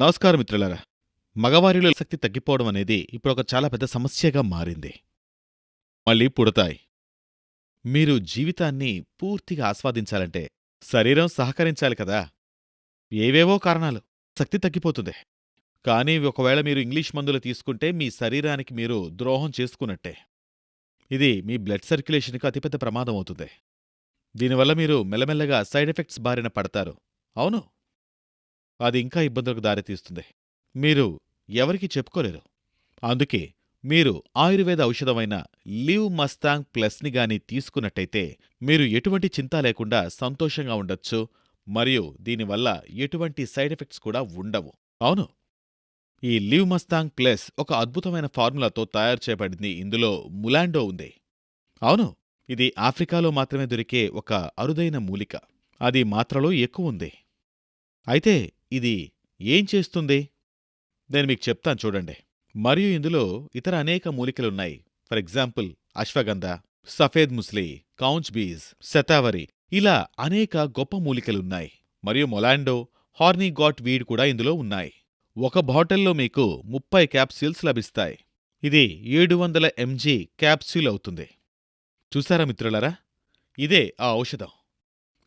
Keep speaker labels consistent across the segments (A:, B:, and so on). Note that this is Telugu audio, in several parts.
A: నమస్కారం మిత్రులారా. మగవారిలో శక్తి తగ్గిపోవడం అనేది ఇప్పుడు ఒక చాలా పెద్ద సమస్యగా మారింది. మళ్ళీ పుడతాయి. మీరు జీవితాన్ని పూర్తిగా ఆస్వాదించాలంటే శరీరం సహకరించాలి కదా. ఏవేవో కారణాలు శక్తి తగ్గిపోతుంది. కానీ ఒకవేళ మీరు ఇంగ్లీష్ మందులు తీసుకుంటే మీ శరీరానికి మీరు ద్రోహం చేసుకున్నట్టే. ఇది మీ బ్లడ్ సర్క్యులేషన్కు అతిపెద్ద ప్రమాదం అవుతుంది. దీనివల్ల మీరు మెల్లమెల్లగా సైడ్ ఎఫెక్ట్స్ బారిన పడతారు. అవును. అది ఇంకా ఇబ్బందులకు దారితీస్తుంది. మీరు ఎవరికీ చెప్పుకోలేరు. అందుకే మీరు ఆయుర్వేద ఔషధమైన లివ్ మస్తాంగ్ ప్లస్ని గాని తీసుకున్నట్టయితే మీరు ఎటువంటి చింత లేకుండా సంతోషంగా ఉండొచ్చు. మరియు దీనివల్ల ఎటువంటి సైడ్ ఎఫెక్ట్స్ కూడా ఉండవు. అవును. ఈ లివ్ మస్తాంగ్ ప్లస్ ఒక అద్భుతమైన ఫార్ములాతో తయారు చేయబడింది ఇందులో ములాండో ఉంది. అవును. ఇది ఆఫ్రికాలో మాత్రమే దొరికే ఒక అరుదైన మూలిక. అది మాత్రలో ఎక్కువ ఉంది. అయితే ఇది ఏం చేస్తుంది? నేను మీకు చెప్తాను చూడండి. మరియు ఇందులో ఇతర అనేక మూలికలున్నాయి. ఫర్ ఎగ్జాంపుల్ అశ్వగంధ సఫేద్ ముస్లి కౌంచ్ బీజ్ శతావరి ఇలా అనేక గొప్ప మూలికలున్నాయి. మరియు మొలాండో హార్నీ గాట్ వీడ్ కూడా ఇందులో ఉన్నాయి. ఒక బాటిల్లో మీకు ముప్పై క్యాప్సూల్స్ లభిస్తాయి. ఇది ఏడు వందల ఎంజీ క్యాప్సూల్ అవుతుంది. చూసారా మిత్రులరా? ఇదే ఆ ఔషధం.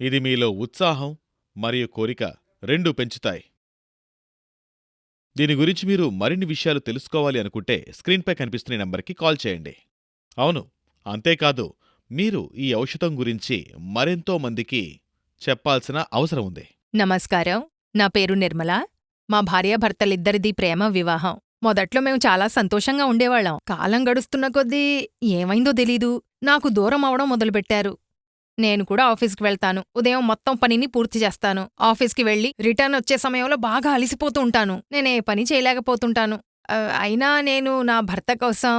A: ఇది మీలో ఉత్సాహం మరియు కోరిక రెండూ పెంచుతాయి. దీని గురించి మీరు మరిన్ని విషయాలు తెలుసుకోవాలి అనుకుంటే స్క్రీన్పై కనిపిస్తున్న నంబర్కి కాల్ చేయండి. అవును అంతేకాదు మీరు ఈ ఔషధం గురించి మరెంతో మందికి చెప్పాల్సిన అవసరం ఉంది.
B: నమస్కారం నా పేరు నిర్మల. మా భార్యాభర్తలిద్దరిది ప్రేమ వివాహం. మొదట్లో మేము చాలా సంతోషంగా ఉండేవాళ్ళం. కాలం గడుస్తున్న కొద్దీ ఏమైందో తెలీదు. నాకు దూరం అవడం మొదలుపెట్టారు. నేను కూడా ఆఫీస్కి వెళ్తాను. ఉదయం మొత్తం పనిని పూర్తి చేస్తాను. ఆఫీస్కి వెళ్ళి రిటర్న్ వచ్చే సమయంలో బాగా అలిసిపోతూ ఉంటాను. నేనే పని చేయలేకపోతుంటాను. అయినా నేను నా భర్త కోసం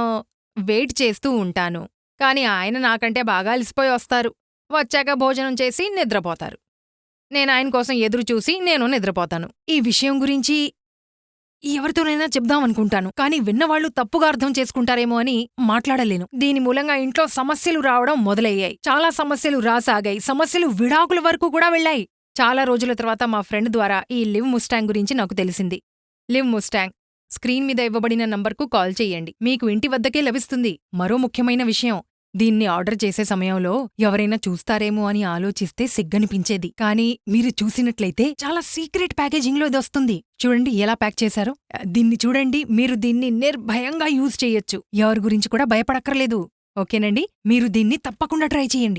B: వెయిట్ చేస్తూ ఉంటాను. కానీ ఆయన నాకంటే బాగా అలిసిపోయి వస్తారు. వచ్చాక భోజనం చేసి నిద్రపోతారు. నేను ఆయన కోసం ఎదురు చూసి నేను నిద్రపోతాను. ఈ విషయం గురించి ఎవరితోనైనా చెప్దామనుకుంటాను కానీ విన్నవాళ్ళు తప్పుగా అర్థం చేసుకుంటారేమో అని మాట్లాడలేను. దీని మూలంగా ఇంట్లో సమస్యలు రావడం మొదలయ్యాయి. చాలా సమస్యలు రాసాగాయి. సమస్యలు విడాకుల వరకు కూడా వెళ్ళాయి. చాలా రోజుల తర్వాత మా ఫ్రెండ్ ద్వారా ఈ లివ్ ముస్టాంగ్ గురించి నాకు తెలిసింది. లివ్ ముస్టాంగ్ స్క్రీన్ మీద ఇవ్వబడిన నంబర్కు కాల్ చెయ్యండి మీకు ఇంటి వద్దకే లభిస్తుంది. మరో ముఖ్యమైన విషయం దీన్ని ఆర్డర్ చేసే సమయంలో ఎవరైనా చూస్తారేమో అని ఆలోచిస్తే సిగ్గనిపించేది. కానీ మీరు చూసినట్లయితే చాలా సీక్రెట్ ప్యాకేజింగ్లో ఇది వస్తుంది. చూడండి ఎలా ప్యాక్ చేశారో. దీన్ని చూడండి మీరు దీన్ని నిర్భయంగా యూజ్ చేయొచ్చు. ఎవరి గురించి కూడా భయపడక్కర్లేదు. ఓకేనండి? మీరు దీన్ని తప్పకుండా ట్రై చేయండి.